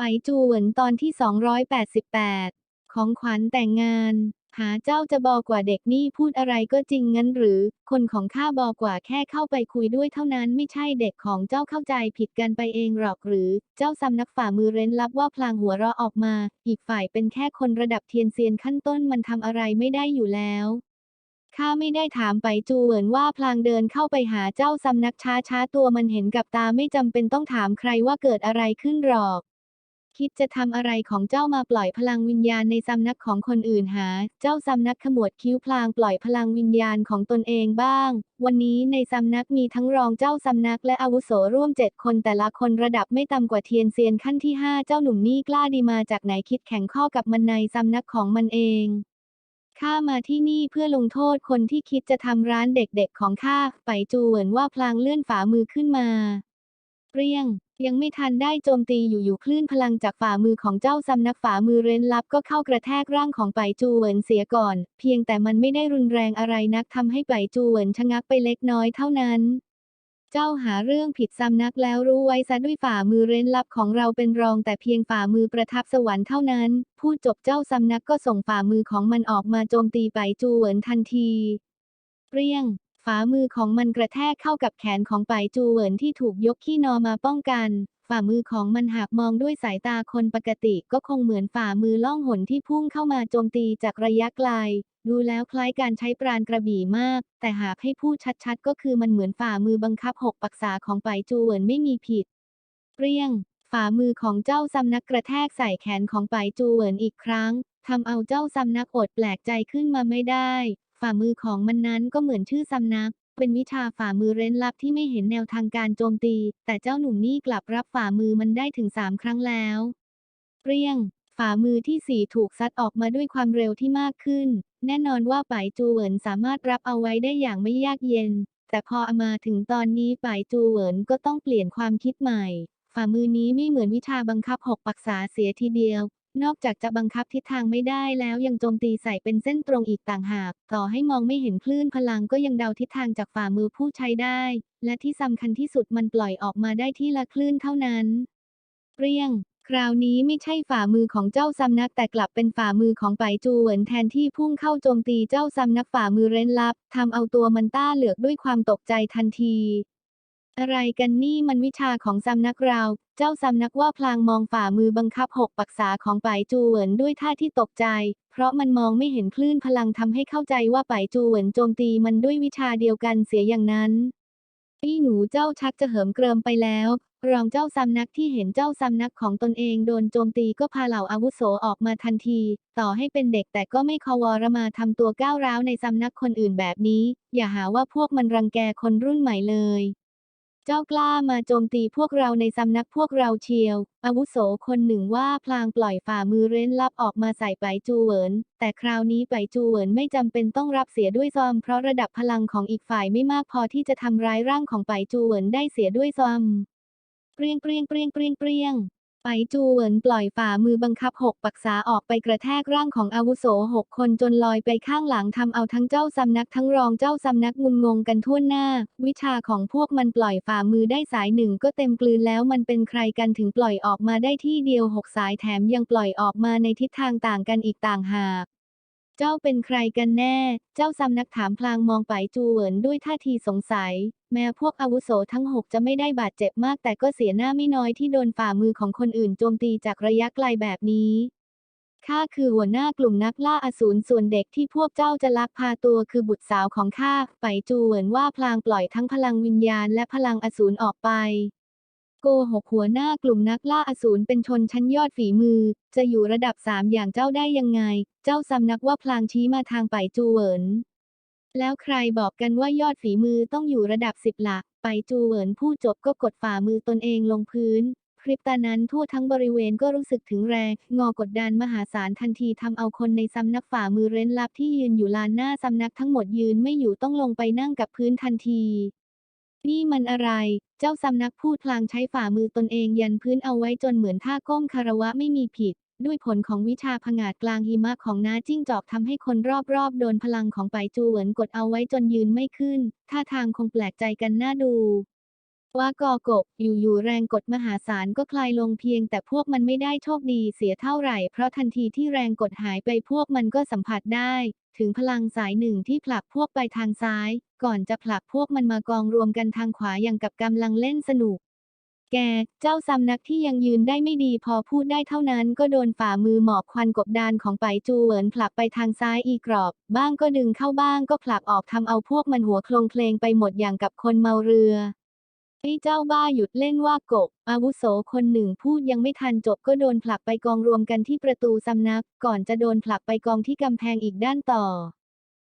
ไปจูเหวินตอนที่ 288 ของขวัญแต่งงาน หาเจ้าจะบอกว่าเด็กนี่พูดอะไรก็จริงงั้นหรือ คนของข้าบอกว่าแค่เข้าไปคุยด้วยเท่านั้นไม่ใช่เด็กของเจ้าเข้าใจผิดกันไปเองหรอกหรือ เจ้าสำนักฝ่ามือเร้นลับว่าพลางหัวเราะออกมา อีกฝ่ายเป็นแค่คนระดับเทียนเซียนขั้นต้นมันทำอะไรไม่ได้อยู่แล้วข้าไม่ได้ถามไปจูเหวินว่าพลางเดินเข้าไปหาเจ้าสำนักช้าช้าตัวมันเห็นกับตาไม่จำเป็นต้องถามใครว่าเกิดอะไรขึ้นหรอก คิดจะทำอะไรของเจ้ามาปล่อยพลังวิญญาณในสำนักของคนอื่นหา เจ้าสำนักขมวดคิ้วพลางปล่อยพลังวิญญาณของตนเองบ้าง วันนี้ในสำนักมีทั้งรองเจ้าสำนักและอาวุโสร่วมเจ็ดคนแต่ละคนระดับไม่ต่ำกว่าเทียนเซียนขั้นที่ห้าเจ้าหนุ่มนี่กล้าดีมาจากไหนคิดแข่งข้อกับมันในสำนักของมันเองข้ามาที่นี่เพื่อลงโทษคนที่คิดจะทำร้านเด็กๆของข้าไปจูเหวินว่าพลางเลื่อนฝ่ามือขึ้นมา เปรี้ยง ยังไม่ทันได้โจมตีอยู่ๆคลื่นพลังจากฝ่ามือของเจ้าสำนักฝ่ามือเร้นลับก็เข้ากระแทกร่างของไปจูเหวินเสียก่อน เพียงแต่มันไม่ได้รุนแรงอะไรนักทำให้ไปจูเหวินชะงักไปเล็กน้อยเท่านั้น เจ้าหาเรื่องผิดสำนักแล้วรู้ไว้ซะด้วยฝ่ามือเร้นลับของเราเป็นรองแต่เพียงฝ่ามือประทับสวรรค์เท่านั้น พูดจบเจ้าสำนักก็ส่งฝ่ามือของมันออกมาโจมตีไปจูเหวินทันที เปรี้ยง ฝ่ามือของมันกระแทกเข้ากับแขนของไปจูเหวินที่ถูกยกขี้นอมาป้องกัน ฝ่ามือของมันหากมองด้วยสายตาคนปกติก็คงเหมือนฝ่ามือล่องหนที่พุ่งเข้ามาโจมตีจากระยะไกล ดูแล้วคล้ายการใช้ปราณกระบี่มาก แต่หากให้พูดชัดๆ ก็คือมันเหมือนฝ่ามือบังคับหกปักษาของไปจูเหวินไม่มีผิด เปรี้ยง ฝ่ามือของเจ้าสำนักกระแทกใส่แขนของไปจูเหวินอีกครั้งทำเอาเจ้าสำนักอดแปลกใจขึ้นมาไม่ได้ ฝ่ามือของมันนั้นก็เหมือนชื่อสำนัก เป็นวิชาฝ่ามือเร้นลับที่ไม่เห็นแนวทางการโจมตี แต่เจ้าหนุ่มนี่กลับรับฝ่ามือมันได้ถึงสามครั้งแล้ว เปรี้ยง ฝ่ามือที่สี่ถูกซัดออกมาด้วยความเร็วที่มากขึ้น แน่นอนว่าไปจูเหวินสามารถรับเอาไว้ได้อย่างไม่ยากเย็น แต่พออมาถึงตอนนี้ไปจูเหวินก็ต้องเปลี่ยนความคิดใหม่ ฝ่ามือนี้ไม่เหมือนวิชาบังคับหกปักษาเสียทีเดียว นอกจากจะบังคับทิศทางไม่ได้แล้วยังโจมตีใส่เป็นเส้นตรงอีกต่างหาก ต่อให้มองไม่เห็นคลื่นพลังก็ยังเดาทิศทางจากฝ่ามือผู้ใช้ได้ และที่สำคัญที่สุดมันปล่อยออกมาได้ที่ละคลื่นเท่านั้นเปรี้ยง คราวนี้ไม่ใช่ฝ่ามือของเจ้าสำนักแต่กลับเป็นฝ่ามือของไปจูเหวินแทนที่พุ่งเข้าโจมตีเจ้าสำนักฝ่ามือเร้นลับทำเอาตัวมันต้าเหลือกด้วยความตกใจทันที อะไรกันนี่มันวิชาของสำนักเรา เจ้าสำนักว่าพลางมองฝ่ามือบังคับหกปักษาของไปจูเหวินด้วยท่าที่ตกใจ เพราะมันมองไม่เห็นคลื่นพลังทำให้เข้าใจว่าไปจูเหวินโจมตีมันด้วยวิชาเดียวกันเสียอย่างนั้นพี่หนูเจ้าชักจะเหิมเกริมไปแล้ว รองเจ้าสำนักที่เห็นเจ้าสำนักของตนเองโดนโจมตีก็พาเหล่าอาวุโสออกมาทันที ต่อให้เป็นเด็กแต่ก็ไม่คอวรมาทำตัวก้าวร้าวในสำนักคนอื่นแบบนี้ อย่าหาว่าพวกมันรังแกคนรุ่นใหม่เลย เจ้ากล้ามาโจมตีพวกเราในสำนักพวกเราเชียว อาวุโสคนหนึ่งว่าพลางปล่อยฝ่ามือเร้นลับออกมาใส่ไปจูเหวิน แต่คราวนี้ไปจูเหวินไม่จำเป็นต้องรับเสียด้วยซอม เพราะระดับพลังของอีกฝ่ายไม่มากพอที่จะทำร้ายร่างของไปจูเหวินได้เสียด้วยซอม เปรียงเปรียงเปรียงเปรียงเปรียง ไปจูเหวินปล่อยฝ่ามือบังคับหกปักษาออกไปกระแทกร่างของอาวุโสหกคนจนลอยไปข้างหลังทำเอาทั้งเจ้าสำนักทั้งรองเจ้าสำนักงุนงงกันทั่วหน้า วิชาของพวกมันปล่อยฝ่ามือได้สายหนึ่งก็เต็มกลืนแล้วมันเป็นใครกันถึงปล่อยออกมาได้ที่เดียวหกสายแถมยังปล่อยออกมาในทิศทางต่างกันอีกต่างหาก เจ้าเป็นใครกันแน่ เจ้าสำนักถามพลางมองไปจูเหวินด้วยท่าทีสงสัย แม้พวกอาวุโสทั้งหกจะไม่ได้บาดเจ็บมาก แต่ก็เสียหน้าไม่น้อยที่โดนฝ่ามือของคนอื่นโจมตีจากระยะไกลแบบนี้ข้าคือหัวหน้ากลุ่มนักล่าอสูรส่วนเด็กที่พวกเจ้าจะลักพาตัวคือบุตรสาวของข้า ไปจูเหวินว่าพลางปล่อยทั้งพลังวิญญาณและพลังอสูรออกไป โกหกหัวหน้ากลุ่มนักล่าอสูรเป็นชนชั้นยอดฝีมือ จะอยู่ระดับสามอย่างเจ้าได้ยังไง เจ้าสำนักว่าพลางชี้มาทางไปจูเหวิน แล้วใครบอกกันว่ายอดฝีมือต้องอยู่ระดับสิบหลัก ไปจูเหวินผู้จบก็กดฝ่ามือตนเองลงพื้นพริบตานั้นทั่วทั้งบริเวณก็รู้สึกถึงแรง งอกดดันมหาศาลทันทีทำเอาคนในสำนักฝ่ามือเร้นลับที่ยืนอยู่ลานหน้าสำนักทั้งหมดยืนไม่อยู่ต้องลงไปนั่งกับพื้นทันที นี่มันอะไร เจ้าสำนักพูดพลางใช้ฝ่ามือตนเองยันพื้นเอาไว้จนเหมือนท่าก้มคารวะไม่มีผิด ด้วยผลของวิชาผงาดกลางหิมะของน้าจิ้งจอกทำให้คนรอบๆ โดนพลังของไปจูเหวินกดเอาไว้จนยืนไม่ขึ้น ท่าทางคงแปลกใจกันน่าดูว่ากอกบอยู่ๆแรงกดมหาศาลก็คลายลงเพียง แต่พวกมันไม่ได้โชคดีเสียเท่าไหร่ เพราะทันทีที่แรงกดหายไปพวกมันก็สัมผัสได้ ถึงพลังสายหนึ่งที่ผลักพวกไปทางซ้าย ก่อนจะผลักพวกมันมากองรวมกันทางขวาอย่างกับกำลังเล่นสนุก แก เจ้าสำนักที่ยังยืนได้ไม่ดีพอพูดได้เท่านั้นก็โดนฝ่ามือหมอบควันกบดานของไปจูเหวินผลักไปทางซ้ายอีกรอบ บ้างก็ดึงเข้าบ้างก็ผลักออกทำเอาพวกมันหัวโคลงเพลงไปหมดอย่างกับคนเมาเรือไอ้เจ้าบ้าหยุดเล่นว่ากบ อาวุโสคนหนึ่งพูดยังไม่ทันจบก็โดนผลักไปกองรวมกันที่ประตูสำนัก ก่อนจะโดนผลักไปกองที่กำแพงอีกด้านต่อ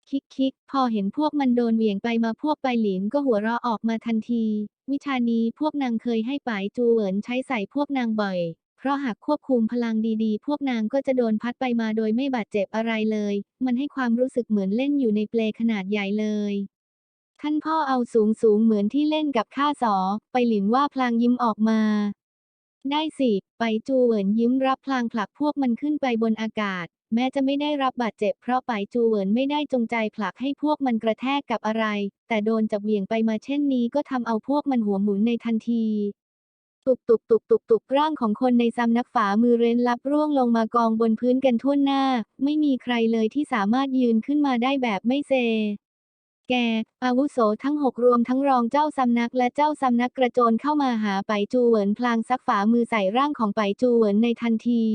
คิกคิกพอเห็นพวกมันโดนเหวี่ยงไปมาพวกไปหลินก็หัวเราะออกมาทันที วิชานี้พวกนางเคยให้ป๋ายจูเหวินใช้ใส่พวกนางบ่อย เพราะหากควบคุมพลังดีๆ พวกนางก็จะโดนพัดไปมาโดยไม่บาดเจ็บอะไรเลย มันให้ความรู้สึกเหมือนเล่นอยู่ในเปลขนาดใหญ่เลยท่านพ่อเอาสูงสูงๆเหมือนที่เล่นกับข้าสอ ไปหลินว่าพลางยิ้มออกมา ได้สิ ไปจูเหวินยิ้มรับพลางผลักพวกมันขึ้นไปบนอากาศ แม้จะไม่ได้รับบาดเจ็บเพราะไปจูเหวินไม่ได้จงใจผลักให้พวกมันกระแทกกับอะไร แต่โดนจับเหวี่ยงไปมาเช่นนี้ก็ทำเอาพวกมันหัวหมุนในทันทีตุกตุกตุกตุกตุกร่างของคนในซำนักฝามือเร้นลับร่วงลงมากองบนพื้นกันทั่วหน้า ไม่มีใครเลยที่สามารถยืนขึ้นมาได้แบบไม่เซ แก อาวุโสทั้งหกรวมทั้งรองเจ้าสำนักและเจ้าสำนักกระโจนเข้ามาหาไปจูเหวินพลางซักฝามือใส่ร่างของไปจูเหวินในทันที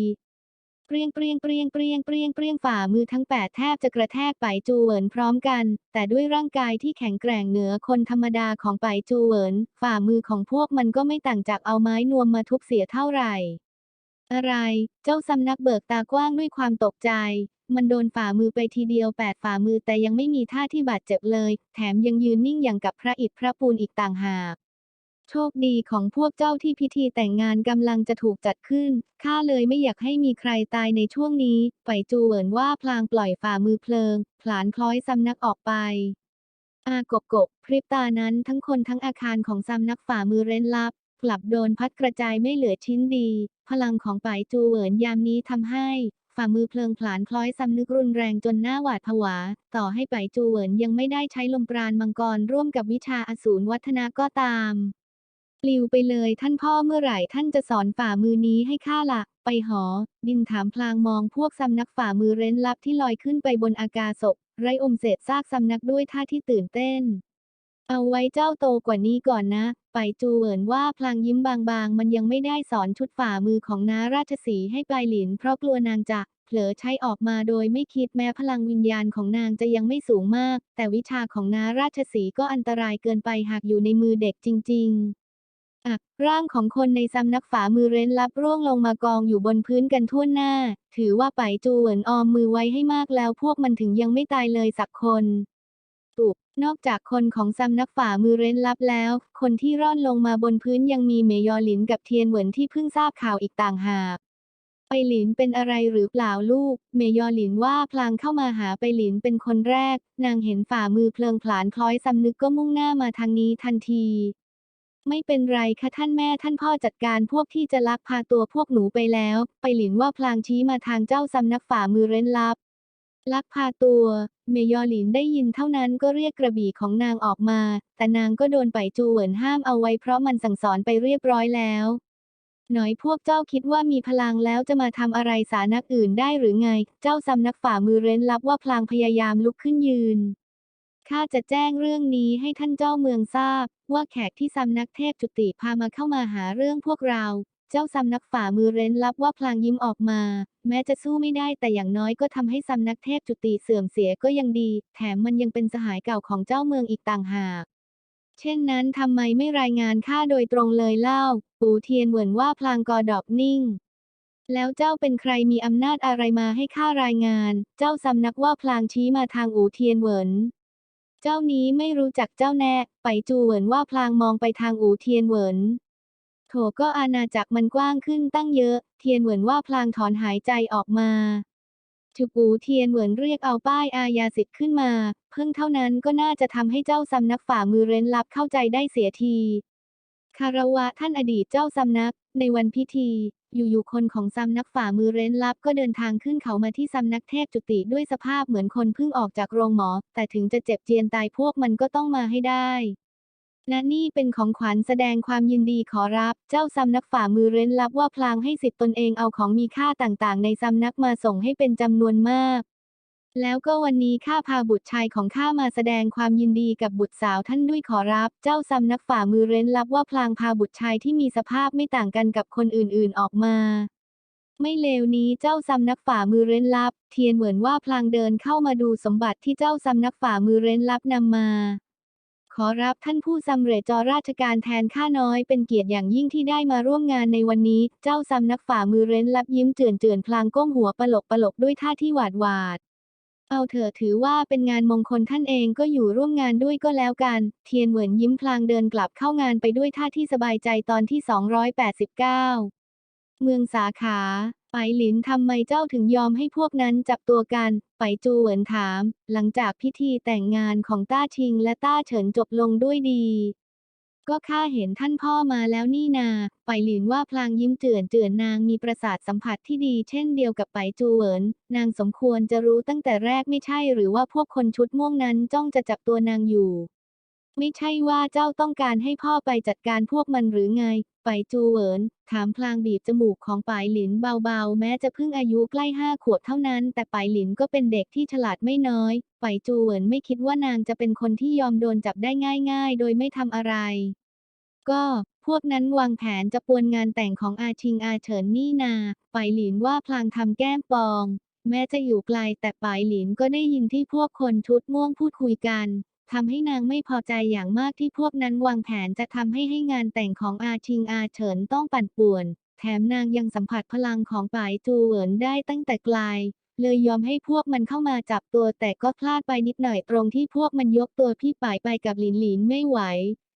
เปรียงเปรียงเปรียงเปรียงเปรียงเปรียงฝ่ามือทั้งแปดแทบจะกระแทกไปจูเหวินพร้อมกัน แต่ด้วยร่างกายที่แข็งแกร่งเหนือคนธรรมดาของไปจูเหวิน ฝ่ามือของพวกมันก็ไม่ต่างจากเอาไม้นวมมาทุบเสียเท่าไหร่ อะไร เจ้าสำนักเบิกตากว้างด้วยความตกใจ มันโดนฝ่ามือไปทีเดียวแปดฝ่ามือแต่ยังไม่มีท่าที่บาดเจ็บเลย แถมยังยืนนิ่งอย่างกับพระอิฐพระปูนอีกต่างหาก โชคดีของพวกเจ้าที่พิธีแต่งงานกำลังจะถูกจัดขึ้น ข้าเลยไม่อยากให้มีใครตายในช่วงนี้ไปจูเหวินว่าพลางปล่อยฝ่ามือเพลิง ผลานคล้อยสำนักออกไป อากบกบพริบตานั้นทั้งคนทั้งอาคารของสำนักฝ่ามือเร้นลับ กลับโดนพัดกระจายไม่เหลือชิ้นดี พลังของไปจูเหวินยามนี้ทำให้ฝ่ามือเพลิงผลานคล้อยสำนึกรุนแรงจนหน้าหวาดผวา ต่อให้ไปจูเหวินยังไม่ได้ใช้ลมปราณมังกรร่วมกับวิชาอสูรวัฒนาก็ตาม ปลิวไปเลยท่านพ่อเมื่อไหร่ท่านจะสอนฝ่ามือนี้ให้ข้าละไปหอ ดินถามพลางมองพวกสำนักฝ่ามือเร้นลับที่ลอยขึ้นไปบนอากาศกไรอมเศษซากสำนักด้วยท่าที่ตื่นเต้น เอาไว้เจ้าโตกว่านี้ก่อนนะ ไปจูเหวินว่าพลางยิ้มบางๆ มันยังไม่ได้สอนชุดฝ่ามือของน้าราชสีให้ปลายหลิน เพราะกลัวนางจะเผลอใช้ออกมาโดยไม่คิดแม้พลังวิญญาณของนางจะยังไม่สูงมาก แต่วิชาของน้าราชสีก็อันตรายเกินไปหากอยู่ในมือเด็กจริง อักร่างของคนในสำนักฝ่ามือเร้นลับร่วงลงมากองอยู่บนพื้นกันทั่วหน้า ถือว่าไปจูเหวินออมมือไว้ให้มากแล้วพวกมันถึงยังไม่ตายเลยสักคนตุบนอกจากคนของสำนักฝ่ามือเร้นลับแล้ว คนที่ร่อนลงมาบนพื้นยังมีเมยอหลินกับเทียนเหวินที่เพิ่งทราบข่าวอีกต่างหากไปหลินเป็นอะไรหรือเปล่าลูก เมยอหลินว่าพลางเข้ามาหาไปหลินเป็นคนแรก นางเห็นฝ่ามือเพลิงผลาญคล้อยสำนึกก็มุ่งหน้ามาทางนี้ทันที ไม่เป็นไรค่ะท่านแม่ท่านพ่อจัดการพวกที่จะลักพาตัวพวกหนูไปแล้ว ไปหลินว่าพลางชี้มาทางเจ้าสำนักฝ่ามือเร้นลับ ลักพาตัว เมยอหลินได้ยินเท่านั้นก็เรียกกระบี่ของนางออกมา แต่นางก็โดนไปจูเหวินห้ามเอาไว้เพราะมันสั่งสอนไปเรียบร้อยแล้ว หน่อยพวกเจ้าคิดว่ามีพลังแล้วจะมาทำอะไรสานักอื่นได้หรือไง เจ้าสำนักฝ่ามือเร้นลับว่าพลางพยายามลุกขึ้นยืน ข้าจะแจ้งเรื่องนี้ให้ท่านเจ้าเมืองทราบ ว่าแขกที่สำนักเทพจุติพามาเข้ามาหาเรื่องพวกเรา เจ้าสำนักฝ่ามือเร้นลับว่าพลางยิ้มออกมา แม้จะสู้ไม่ได้แต่อย่างน้อยก็ทำให้สำนักเทพจุติเสื่อมเสียก็ยังดี แถมมันยังเป็นสหายเก่าของเจ้าเมืองอีกต่างหาก เช่นนั้นทำไมไม่รายงานข้าโดยตรงเลยเล่า ปู่เทียนเหวินว่าพลางกอดอกนิ่งแล้วเจ้าเป็นใครมีอำนาจอะไรมาให้ข้ารายงาน เจ้าสำนักว่าพลางชี้มาทางอูเทียนเหวิน เจ้านี้ไม่รู้จักเจ้าแน่ ไปจูเหวินว่าพลางมองไปทางอูเทียนเหวินโถก็อาณาจักรมันกว้างขึ้นตั้งเยอะ เทียนเหวินว่าพลางถอนหายใจออกมาถูกอูเทียนเหวินเรียกเอาป้ายอาญาสิทธิ์ขึ้นมา เพิ่งเท่านั้นก็น่าจะทำให้เจ้าสำนักฝ่ามือเร้นลับเข้าใจได้เสียที คารวะท่านอดีตเจ้าสำนัก ในวันพิธี อยู่ๆคนของสำนักฝ่ามือเร้นลับก็เดินทางขึ้นเขามาที่สำนักเทพจุติด้วยสภาพเหมือนคนเพิ่งออกจากโรงหมอ แต่ถึงจะเจ็บเจียนตายพวกมันก็ต้องมาให้ได้และนี่เป็นของขวัญแสดงความยินดีขอรับ เจ้าสำนักฝ่ามือเร้นลับว่าพลางให้สิทธิ์ตนเองเอาของมีค่าต่างๆ ในสำนักมาส่งให้เป็นจำนวนมาก แล้วก็วันนี้ข้าพาบุตรชายของข้ามาแสดงความยินดีกับบุตรสาวท่านด้วยขอรับ เจ้าสำนักฝ่ามือเร้นลับว่าพลางพาบุตรชายที่มีสภาพไม่ต่างกันกับคนอื่นๆออกมา ไม่เลวนี้เจ้าสำนักฝ่ามือเร้นลับ เทียนเหมือนว่าพลางเดินเข้ามาดูสมบัติที่เจ้าสำนักฝ่ามือเร้นลับนำมา ขอรับท่านผู้สำเร็จจอราชการแทนข้าน้อยเป็นเกียรติอย่างยิ่งที่ได้มาร่วมงานในวันนี้ เจ้าสำนักฝ่ามือเร้นลับยิ้มเจือนเจือนพลางก้มหัวปลกปลกด้วยท่าที่หวาดหวาด เอาเถอะถือว่าเป็นงานมงคลท่านเองก็อยู่ร่วมงานด้วยก็แล้วกัน เทียนเหวินยิ้มพลางเดินกลับเข้างานไปด้วยท่าที่สบายใจตอนที่ 289 เมืองสาขาไปหลินทำไมเจ้าถึงยอมให้พวกนั้นจับตัวกัน ไปจูเหวินถาม หลังจากพิธีแต่งงานของต้าชิงและต้าเฉินจบลงด้วยดี ก็ข้าเห็นท่านพ่อมาแล้วนี่นา ไปหลินว่าพลางยิ้มเจือนเจือนนางมีประสาทสัมผัสที่ดีเช่นเดียวกับไปจูเหวิน นางสมควรจะรู้ตั้งแต่แรกไม่ใช่หรือว่าพวกคนชุดม่วงนั้นจ้องจะจับตัวนางอยู่ ไม่ใช่ว่าเจ้าต้องการให้พ่อไปจัดการพวกมันหรือไง ไปจูเหวิน ถามพลางบีบจมูกของปายหลินเบาๆ แม้จะเพิ่งอายุใกล้ห้าขวบเท่านั้น แต่ปายหลินก็เป็นเด็กที่ฉลาดไม่น้อย ไปจูเหวินไม่คิดว่านางจะเป็นคนที่ยอมโดนจับได้ง่ายๆ โดยไม่ทำอะไร ก็พวกนั้นวางแผนจะปวนงานแต่งของอาชิงอาเฉินนี่นาปายหลินว่าพลางทำแก้มปอง แม้จะอยู่ไกลแต่ปายหลินก็ได้ยินที่พวกคนชุดม่วงพูดคุยกัน ทำให้นางไม่พอใจอย่างมากที่พวกนั้นวางแผนจะทำให้ให้งานแต่งของอาชิงอาเฉินต้องปั่นป่วน แถมนางยังสัมผัสพลังของป่ายจูเหวินได้ตั้งแต่ไกลเลยยอมให้พวกมันเข้ามาจับตัวแต่ก็พลาดไปนิดหน่อยตรงที่พวกมันยกตัวพี่ป่ายไปกับหลินหลินไม่ไหว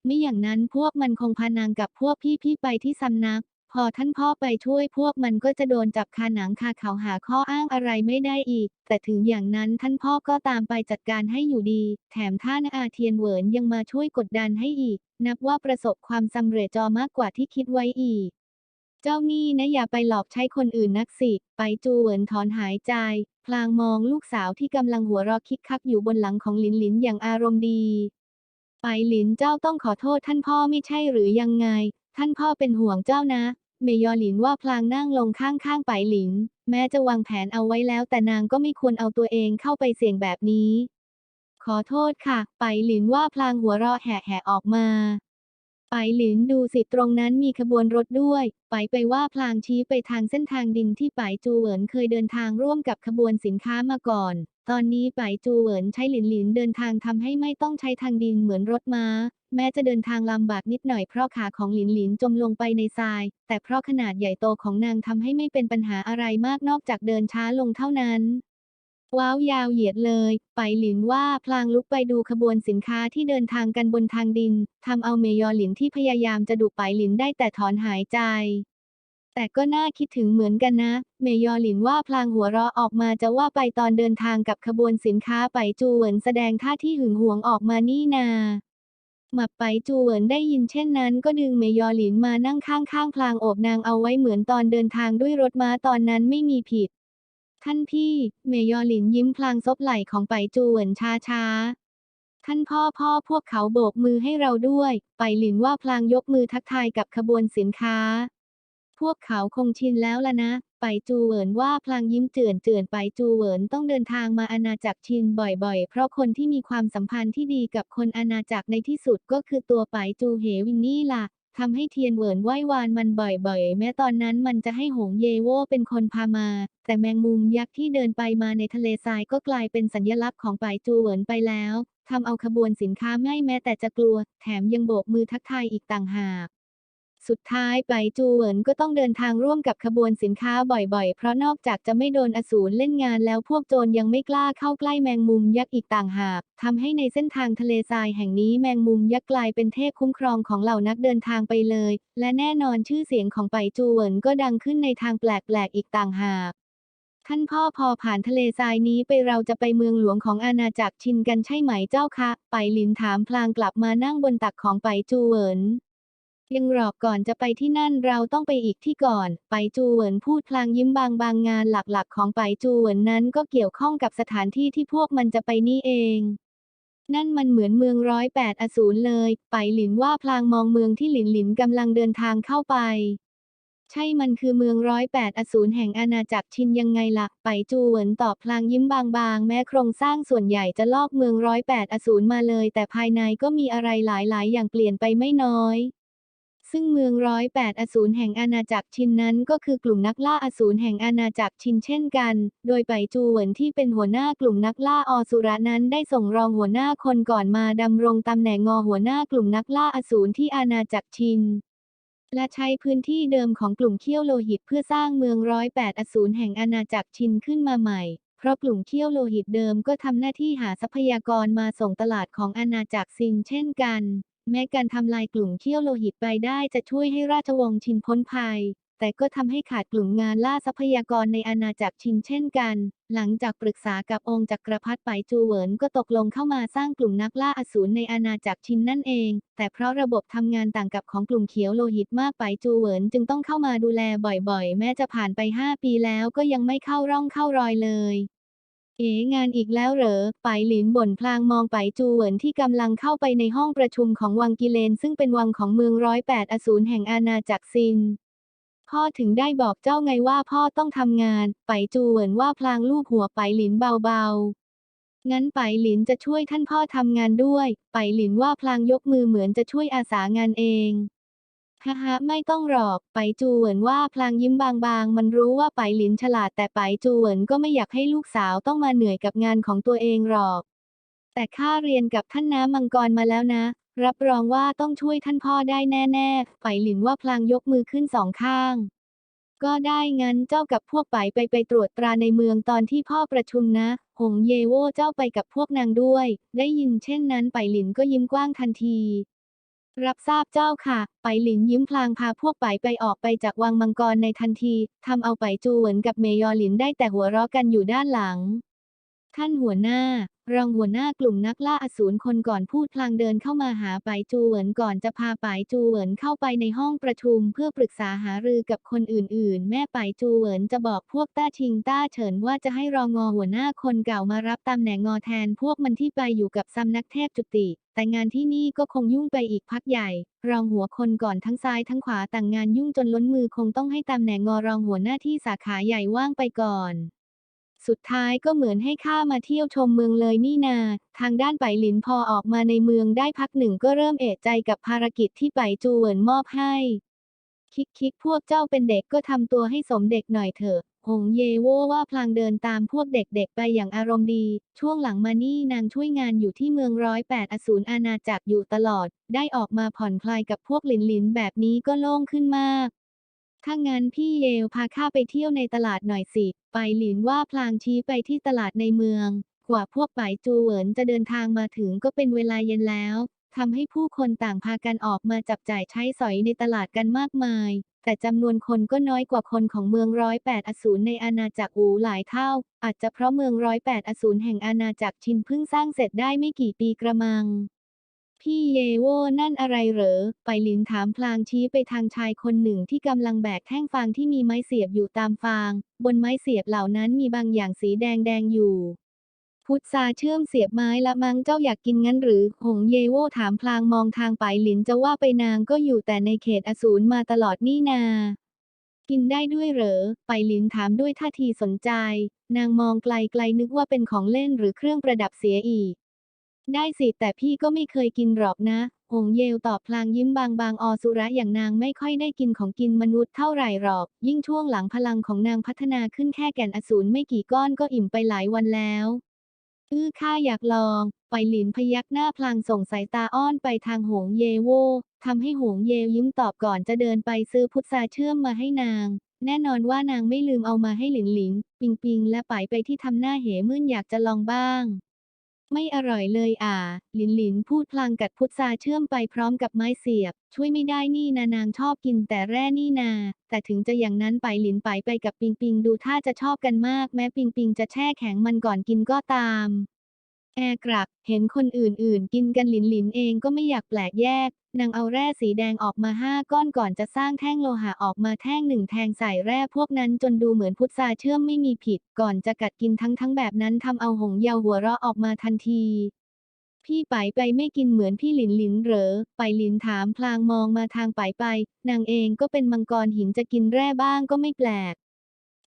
ไม่อย่างนั้นพวกมันคงพานางกับพวกพี่ๆไปที่สำนัก พอท่านพ่อไปช่วยพวกมันก็จะโดนจับคาหนังคาเขาหาข้ออ้างอะไรไม่ได้อีก แต่ถึงอย่างนั้นท่านพ่อก็ตามไปจัดการให้อยู่ดี แถมท่านอาเทียนเหวินยังมาช่วยกดดันให้อีก นับว่าประสบความสำเร็จจอมากกว่าที่คิดไว้อีก เจ้านี่นะอย่าไปหลอกใช้คนอื่นนักสิ ไปจูเหวินถอนหายใจ พลางมองลูกสาวที่กำลังหัวเราะคิกคักอยู่บนหลังของหลินหลินอย่างอารมณ์ดี ไปหลินเจ้าต้องขอโทษท่านพ่อไม่ใช่หรือยังไงท่านพ่อเป็นห่วงเจ้านะ เมยอหลินว่าพลางนั่งลงข้างๆไปหลิน แม้จะวางแผนเอาไว้แล้วแต่นางก็ไม่ควรเอาตัวเองเข้าไปเสี่ยงแบบนี้ ขอโทษค่ะ ไปหลินว่าพลางหัวเราะแห่ๆออกมา ไปหลินดูสิตรงนั้นมีขบวนรถด้วย ไปไปว่าพลางชี้ไปทางเส้นทางดินที่ไปจูเหวินเคยเดินทางร่วมกับขบวนสินค้ามาก่อน ตอนนี้ไปจูเหวินใช้หลินหลินเดินทางทำให้ไม่ต้องใช้ทางดินเหมือนรถม้า แม้จะเดินทางลำบากนิดหน่อยเพราะขาของหลินหลินจมลงไปในทราย แต่เพราะขนาดใหญ่โตของนางทำให้ไม่เป็นปัญหาอะไรมากนอกจากเดินช้าลงเท่านั้น ว้าวยาวเหยียดเลย ไปหลินว่าพลางลุกไปดูขบวนสินค้าที่เดินทางกันบนทางดินทำเอาเมยอหลินที่พยายามจะดุไปหลินได้แต่ถอนหายใจ แต่ก็น่าคิดถึงเหมือนกันนะ เมยอหลินว่าพลางหัวเราะออกมาจะว่าไปตอนเดินทางกับขบวนสินค้าไปจูเหวินแสดงท่าที่หึงหวงออกมานี่นาหมับไปจูเหวินได้ยินเช่นนั้น ก็ดึงเมยอหลินมานั่งข้างๆพลางโอบนางเอาไว้เหมือนตอนเดินทางด้วยรถม้าตอนนั้นไม่มีผิด ท่านพี่เมยอหลินยิ้มพลางซบไหล่ของไปจูเหวินช้าๆท่านพ่อพ่อพวกเขาโบกมือให้เราด้วย ไปหลินว่าพลางยกมือทักทายกับขบวนสินค้า พวกเขาคงชินแล้วล่ะนะ ไปจูเหวินว่าพลางยิ้มเจือนเจือนไปจูเหวินต้องเดินทางมาอาณาจักรชินบ่อยๆ เพราะคนที่มีความสัมพันธ์ที่ดีกับคนอาณาจักรในที่สุดก็คือตัวไปจูเหวินนี่ล่ะ ทำให้เทียนเหวินไหว้วานมันบ่อยๆ แม้ตอนนั้นมันจะให้หงเยโวเป็นคนพามา แต่แมงมุมยักษ์ที่เดินไปมาในทะเลทรายก็กลายเป็นสัญลักษณ์ของปายจูเหวินไปแล้วทำเอาขบวนสินค้าไม่แม้แต่จะกลัว แถมยังโบกมือทักทายอีกต่างหาก สุดท้ายไปจูเหวินก็ต้องเดินทางร่วมกับขบวนสินค้าบ่อยๆ เพราะนอกจากจะไม่โดนอสูรเล่นงานแล้วพวกโจรยังไม่กล้าเข้าใกล้แมงมุมยักษ์อีกต่างหากทำให้ในเส้นทางทะเลทรายแห่งนี้แมงมุมยักษ์กลายเป็นเทพคุ้มครองของเหล่านักเดินทางไปเลย และแน่นอนชื่อเสียงของไปจูเหวินก็ดังขึ้นในทางแปลกๆอีกต่างหากท่านพ่อพอผ่านทะเลทรายนี้ไปเราจะไปเมืองหลวงของอาณาจักรชินกันใช่ไหมเจ้าคะ ไปลินถามพลางกลับมานั่งบนตักของไปจูเหวิน ยังหรอกก่อนจะไปที่นั่นเราต้องไปอีกที่ก่อน ไปจูเหวินพูดพลางยิ้มบางบางงานหลักๆ ของไปจูเหวินนั้นก็เกี่ยวข้องกับสถานที่ที่พวกมันจะไปนี่เอง นั่นมันเหมือนเมืองร้อยแปดอสูรเลย ไปหลินว่าพลางมองเมืองที่หลินหลินกำลังเดินทางเข้าไป ใช่มันคือเมืองร้อยแปดอสูรแห่งอาณาจักรชินยังไงล่ะ ไปจูเหวินตอบพลางยิ้มบางๆ แม้โครงสร้างส่วนใหญ่จะลอกเมืองร้อยแปดอสูรมาเลย แต่ภายในก็มีอะไรหลายๆ อย่างเปลี่ยนไปไม่น้อย ซึ่งเมืองร้อยแปดอสูรแห่งอาณาจักรชินนั้นก็คือกลุ่มนักล่าอสูรแห่งอาณาจักรชินเช่นกัน โดยไปจูเหวินที่เป็นหัวหน้ากลุ่มนักล่าอสุระนั้นได้ส่งรองหัวหน้าคนก่อนมาดำรงตำแหน่งงอหัวหน้ากลุ่มนักล่าอสูรที่อาณาจักรชินและใช้พื้นที่เดิมของกลุ่มเขี้ยวโลหิตเพื่อสร้างเมืองร้อยแปดอสูรแห่งอาณาจักรชินขึ้นมาใหม่ เพราะกลุ่มเขี้ยวโลหิตเดิมก็ทำหน้าที่หาทรัพยากรมาส่งตลาดของอาณาจักรซินเช่นกัน แม้การทำลายกลุ่มเขี้ยวโลหิตไปได้จะช่วยให้ราชวงศ์ชินพ้นภัย แต่ก็ทำให้ขาดกลุ่มงานล่าทรัพยากรในอาณาจักรชินเช่นกัน หลังจากปรึกษากับองค์จักรพรรดิไปจูเหวินก็ตกลงเข้ามาสร้างกลุ่มนักล่าอสูรในอาณาจักรชินนั่นเอง แต่เพราะระบบทำงานต่างกับของกลุ่มเขียวโลหิตมากไปจูเหวินจึงต้องเข้ามาดูแลบ่อยๆ แม้จะผ่านไป 5 ปีแล้วก็ยังไม่เข้าร่องเข้ารอยเลย เอ๋งานอีกแล้วเหรอไปหลินบ่นพลางมองไปจูเหวินที่กำลังเข้าไปในห้องประชุมของวังกิเลน ซึ่งเป็นวังของเมืองร้อยแปดอสูรแห่งอาณาจักรซิน พ่อถึงได้บอกเจ้าไงว่าพ่อต้องทำงาน ไปจูเหวินว่าพลางลูบหัวไปหลินเบาๆ งั้นไปหลินจะช่วยท่านพ่อทำงานด้วย ไปหลินว่าพลางยกมือเหมือนจะช่วยอาสางานเอง ฮ่าฮะไม่ต้องหรอก ไปจูเหวินว่าพลางยิ้มบางๆ มันรู้ว่าไปหลินฉลาดแต่ไปจูเหวินก็ไม่อยากให้ลูกสาวต้องมาเหนื่อยกับงานของตัวเองหรอก แต่ข้าเรียนกับท่านน้ำมังกรมาแล้วนะ รับรองว่าต้องช่วยท่านพ่อได้แน่ๆ ไปหลินว่าพลางยกมือขึ้นสองข้าง ก็ได้งั้นเจ้ากับพวกไปไปไปตรวจตราในเมืองตอนที่พ่อประชุมนะ หงเยโวเจ้าไปกับพวกนางด้วย ได้ยินเช่นนั้นไปหลินก็ยิ้มกว้างทันที รับทราบเจ้าค่ะ ไปหลินยิ้มพลางพาพวกไปไปออกไปจากวังมังกรในทันที ทำเอาไปจูเหวินกับเมยอหลินได้แต่หัวเราะกันอยู่ด้านหลัง ท่านหัวหน้า รองหัวหน้ากลุ่มนักล่าอสูรคนก่อนพูดพลางเดินเข้ามาหาไปจูเหวินก่อนจะพาไปจูเหวินเข้าไปในห้องประชุมเพื่อปรึกษาหารือกับคนอื่นๆ แม่ไปจูเหวินจะบอกพวกต้าชิงต้าเฉินว่าจะให้รองอหัวหน้าคนเก่ามารับตำแหน่งงอแทนพวกมันที่ไปอยู่กับซัมนักเทพจุติ แต่งานที่นี่ก็คงยุ่งไปอีกพักใหญ่ รองหัวคนก่อนทั้งซ้ายทั้งขวาต่างงานยุ่งจนล้นมือคงต้องให้ตำแหน่งงอรองหัวหน้าที่สาขาใหญ่ว่างไปก่อน สุดท้ายก็เหมือนให้ข้ามาเที่ยวชมเมืองเลยนี่นา ทางด้านไปหลินพอออกมาในเมืองได้พักหนึ่งก็เริ่มเอะใจกับภารกิจที่ไปจูเหวินมอบให้ คิกคิกพวกเจ้าเป็นเด็กก็ทำตัวให้สมเด็กหน่อยเถอะ หงเยโวว่าพลางเดินตามพวกเด็กๆไปอย่างอารมณ์ดี ช่วงหลังมานี่นางช่วยงานอยู่ที่เมืองร้อยแปดอสูรอาณาจักรอยู่ตลอด ได้ออกมาผ่อนคลายกับพวกหลินหลินแบบนี้ก็โล่งขึ้นมาก ถ้างั้นพี่เยลพาข้าไปเที่ยวในตลาดหน่อยสิ ไปหลินว่าพลางชี้ไปที่ตลาดในเมือง กว่าพวกไปจูเหวินจะเดินทางมาถึงก็เป็นเวลาเย็นแล้ว ทำให้ผู้คนต่างพากันออกมาจับจ่ายใช้สอยในตลาดกันมากมาย แต่จำนวนคนก็น้อยกว่าคนของเมืองร้อยแปดอสูรในอาณาจักรอูหลายเท่า อาจจะเพราะเมืองร้อยแปดอสูรแห่งอาณาจักรชินเพิ่งสร้างเสร็จได้ไม่กี่ปีกระมัง พี่เยโวนั่นอะไรเหรอ ไปหลินถามพลางชี้ไปทางชายคนหนึ่งที่กำลังแบกแท่งฟางที่มีไม้เสียบอยู่ตามฟาง บนไม้เสียบเหล่านั้นมีบางอย่างสีแดงแดงอยู่ พุทธาเชื่อมเสียบไม้ละมังเจ้าอยากกินงั้นหรือ หงเยโวถามพลางมองทางไปหลินจะว่าไปนางก็อยู่แต่ในเขตอสูรมาตลอดนี่นา กินได้ด้วยเหรอ ไปหลินถามด้วยท่าทีสนใจ นางมองไกลๆนึกว่าเป็นของเล่นหรือเครื่องประดับเสียอีก ได้สิแต่พี่ก็ไม่เคยกินหรอกนะ หงเยลตอบพลางยิ้มบางๆ อสุระอย่างนางไม่ค่อยได้กินของกินมนุษย์เท่าไหร่หรอก ยิ่งช่วงหลังพลังของนางพัฒนาขึ้นแค่แก่นอสูรไม่กี่ก้อนก็อิ่มไปหลายวันแล้วอื้อข้าอยากลอง ไปหลินพยักหน้าพลางส่งสายตาอ้อนไปทางหงเยโวทำให้หงเยยิ้มตอบก่อนจะเดินไปซื้อพุทราเชื่อมมาให้นาง แน่นอนว่านางไม่ลืมเอามาให้หลินหลิน ปิงปิงและไปไปที่ทำหน้าเหมื่นอยากจะลองบ้าง ไม่อร่อยเลยอ่า หลินหลินพูดพลางกัดพุทราเชื่อมไปพร้อมกับไม้เสียบ ช่วยไม่ได้นี่นานางชอบกินแต่แร่นี่นา แต่ถึงจะอย่างนั้นไปหลินไปไปกับปิงปิงดูท่าจะชอบกันมาก แม้ปิงปิงจะแช่แข็งมันก่อนกินก็ตาม แอร์กรักเห็นคนอื่นๆ กินกันหลินหลินเองก็ไม่อยากแปลกแยก นางเอาแร่สีแดงออกมาห้าก้อนก่อนจะสร้างแท่งโลหะออกมาแท่งหนึ่งแทงใส่แร่พวกนั้นจนดูเหมือนพุทราเชื่อมไม่มีผิด ก่อนจะกัดกินทั้งทั้งแบบนั้นทำเอาหงเยาหัวเราะออกมาทันที พี่ไปไปไม่กินเหมือนพี่หลินหลินเหรอ ไปหลินถามพลางมองมาทางไปไป นางเองก็เป็นมังกรหินจะกินแร่บ้างก็ไม่แปลก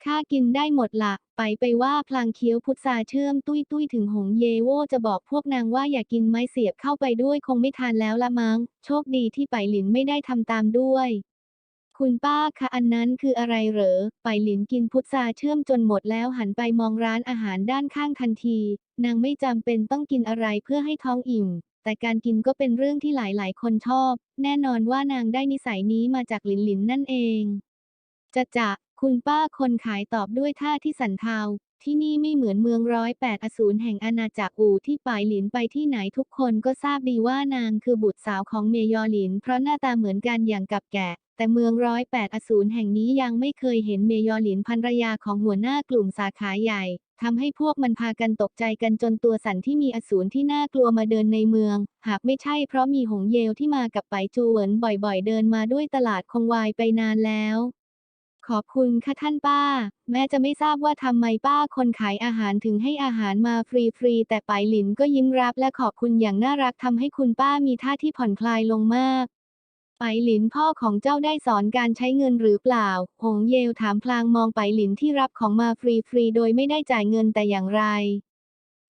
ข้ากินได้หมดละไปไปว่าพลางเคี้ยวพุทราเชื่อมตุ้ยตุ้ยถึงหงเยโวจะบอกพวกนางว่าอย่ากินไม้เสียบเข้าไปด้วยคงไม่ทานแล้วละมั้ง โชคดีที่ไปหลินไม่ได้ทำตามด้วย คุณป้าคะอันนั้นคืออะไรเหรอ ไปหลินกินพุทราเชื่อมจนหมดแล้วหันไปมองร้านอาหารด้านข้างทันที นางไม่จำเป็นต้องกินอะไรเพื่อให้ท้องอิ่มแต่การกินก็เป็นเรื่องที่หลายๆ คนชอบ แน่นอนว่านางได้นิสัยนี้มาจากหลินหลินนั่นเองจะจะ คุณป้าคนขายตอบด้วยท่าที่สันเทา ที่นี่ไม่เหมือนเมืองร้อยแปดอสูรแห่งอาณาจักรอู่ที่ป่ายหลินไปที่ไหนทุกคนก็ทราบดีว่านางคือบุตรสาวของเมยอหลิน เพราะหน้าตาเหมือนกันอย่างกับแกะ แต่เมืองร้อยแปดอสูรแห่งนี้ยังไม่เคยเห็นเมยอหลินภรรยาของหัวหน้ากลุ่มสาขาใหญ่ทำให้พวกมันพากันตกใจกันจนตัวสันที่มีอสูรที่น่ากลัวมาเดินในเมือง หากไม่ใช่เพราะมีหงเยลที่มากับไปจูเหวินบ่อยๆ เดินมาด้วยตลาดคงวายไปนานแล้ว ขอบคุณค่ะท่านป้า แม้จะไม่ทราบว่าทำไมป้าคนขายอาหารถึงให้อาหารมาฟรีๆแต่ปายหลินก็ยิ้มรับและขอบคุณอย่างน่ารักทำให้คุณป้ามีท่าที่ผ่อนคลายลงมากไปหลินพ่อของเจ้าได้สอนการใช้เงินหรือเปล่า หงเยลถามพลางมองไปหลินที่รับของมาฟรีๆโดยไม่ได้จ่ายเงินแต่อย่างไร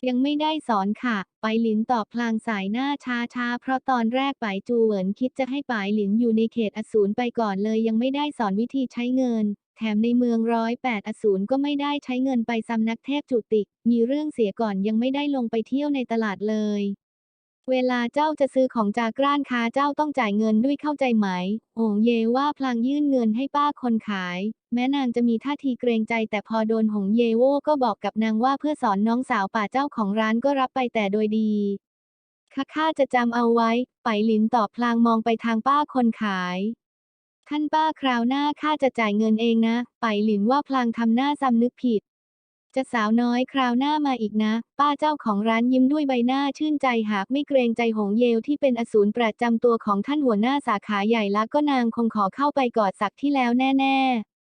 ยังไม่ได้สอนค่ะ ไปหลินตอบพลางสายหน้าช้าๆเพราะตอนแรกไปายจูเหวินคิดจะให้ปายหลินอยู่ในเขตอสูรไปก่อนเลยยังไม่ได้สอนวิธีใช้เงิน แถมในเมืองร้อยแปดอสูรก็ไม่ได้ใช้เงินไปสำนักเทพจุติกมีเรื่องเสียก่อนยังไม่ได้ลงไปเที่ยวในตลาดเลย เวลาเจ้าจะซื้อของจากร้านค้าเจ้าต้องจ่ายเงินด้วยเข้าใจไหม โองเยว่าพลางยื่นเงินให้ป้าคนขาย แม้นางจะมีท่าทีเกรงใจแต่พอโดนหงเยโวก็บอกกับนางว่าเพื่อสอนน้องสาวป่าเจ้าของร้านก็รับไปแต่โดยดีข้าข้าจะจำเอาไว้ ไปหลินตอบพลางมองไปทางป้าคนขาย ท่านป้าคราวหน้าข้าจะจ่ายเงินเองนะ ไปหลินว่าพลางทำหน้าซ้ำนึกผิด จะสาวน้อยคราวหน้ามาอีกนะ ป้าเจ้าของร้านยิ้มด้วยใบหน้าชื่นใจหากไม่เกรงใจหงเยลที่เป็นอสูรประจำตัวของท่านหัวหน้าสาขาใหญ่ละก็นางคงขอเข้าไปกอดสักที่แล้วแน่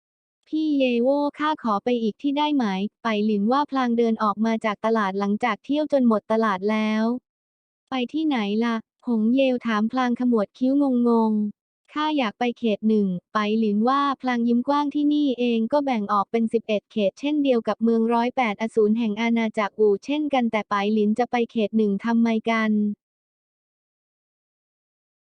ๆพี่เยโวข้าขอไปอีกที่ได้ไหม ไปหลินว่าพลางเดินออกมาจากตลาดหลังจากเที่ยวจนหมดตลาดแล้ว ไปที่ไหนล่ะ หงเยลถามพลางขมวดคิ้วงง ข้าอยากไปเขตหนึ่ง ไปหลินว่าพลังยิ้มกว้างที่นี่เองก็แบ่งออกเป็น 11 เขตเช่นเดียวกับเมืองร้อยแปดอสูรแห่งอาณาจักรอู่เช่นกันแต่ไปหลินจะไปเขตหนึ่งทำไมกัน